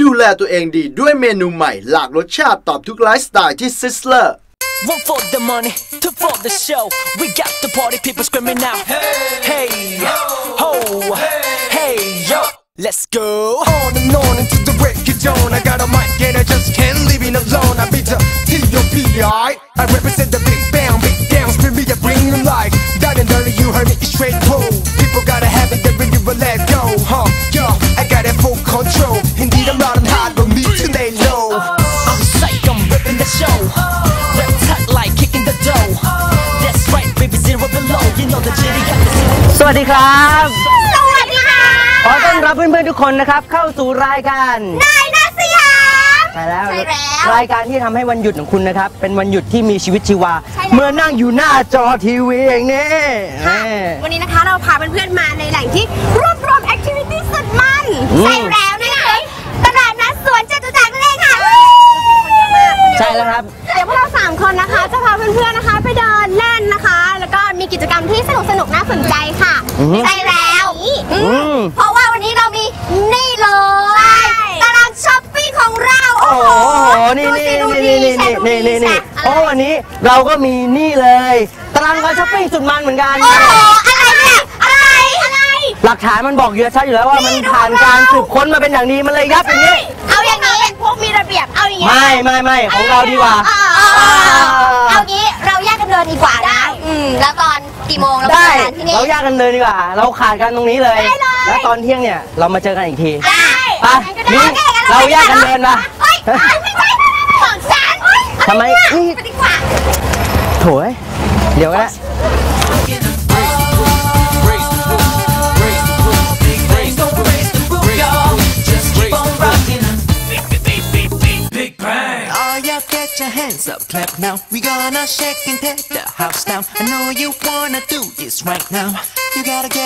ดูแลตัวเองดีด้วยเมนูใหม่ หลากรสชาติตอบทุกไลฟ์สไตล์ที่ซิสเลอร์ One for the money, two for the show. We got the party people screaming out. Hey, ho, hey, yo. Let's go. on and on until the break of dawn. I got a mic and I just can't leave it alone. I beat the T.O.P.I. I represent the big bang, big down, spin me, I bring them life. Down and dirty, you heard me, it's straight pull. วัสดีครับ สวัสดีค่ะ ขอต้อนรับเพื่อนๆทุกคนนะครับ เข้าสู่รายการนายนาสยามใช่แล้ว ใช่แล้ว รายการที่ทำให้วันหยุดของคุณนะครับ เป็นวันหยุดที่มีชีวิตชีวาใช่แล้วเมื่อนั่งอยู่หน้าจอทีวีอย่างนี้ค่ะเอ้ยวันนี้นะคะเราพาเพื่อนๆมาในแหล่งที่รวบรวมแอคทิวิตี้สุดมันอืม ใช่แล้วนะคะตลาดนัดสวนจตุจักรนั่นเองค่ะใช่แล้วครับ เดี๋ยวพวกเราสามคนนะคะ จะพาเพื่อนๆนะคะ ไปเดินเล่นนะคะแล้วก็มีกิ จกรรมที่สนุกสนุกๆน่าสนใจค่ะอือฮึใช่แล้วอืมอืมเพราะว่าวันนี้เรามีนี่เลยตารางช้อปปิ้งของเรา โอ้โหนี่ดูนี่สิดูนี่ดีนี่แชนี่ร์ดูนี่ดีนี่นี่แชร์โอ้วันนี้เราก็มีนี่เลยตารางการช้อปปิ้งสุดมันเหมือนกันโอ้โหอะไรเนี่ยอะไรอะไรหลักฐานมันบอกเยอะชัดอยู่แล้วว่ามันนี่ดูผ่านการสืบค้นมาเป็นอย่างดีมันเลยยับอย่างนี้เอาอย่างนี้เป็นพวกมีระเบียบเอาอย่างนี้ไม่ไม่ไม่ของเราดีกว่าเออเออเออเอางี้เราแยกกันเดินดีกว่านะ อืมแล้วตอนกี่โมงเราไปได้เจอกันที่นี่ เราแยกกันเลยดีกว่า เราขาดกันตรงนี้เลย ได้เลย แล้วตอนเที่ยงเนี่ยเรามาเจอกันอีกทีได้ไปนี่เราแยกกันเดินมาเฮ้ยไม่ใช่ของฉันทำไมนี่นี่ไปดีกว่า โถยเดี๋ยวก็ได้ All y'all your hands up, clap now. We gonna shake and take the house down. I know you wanna do this right now. You gotta get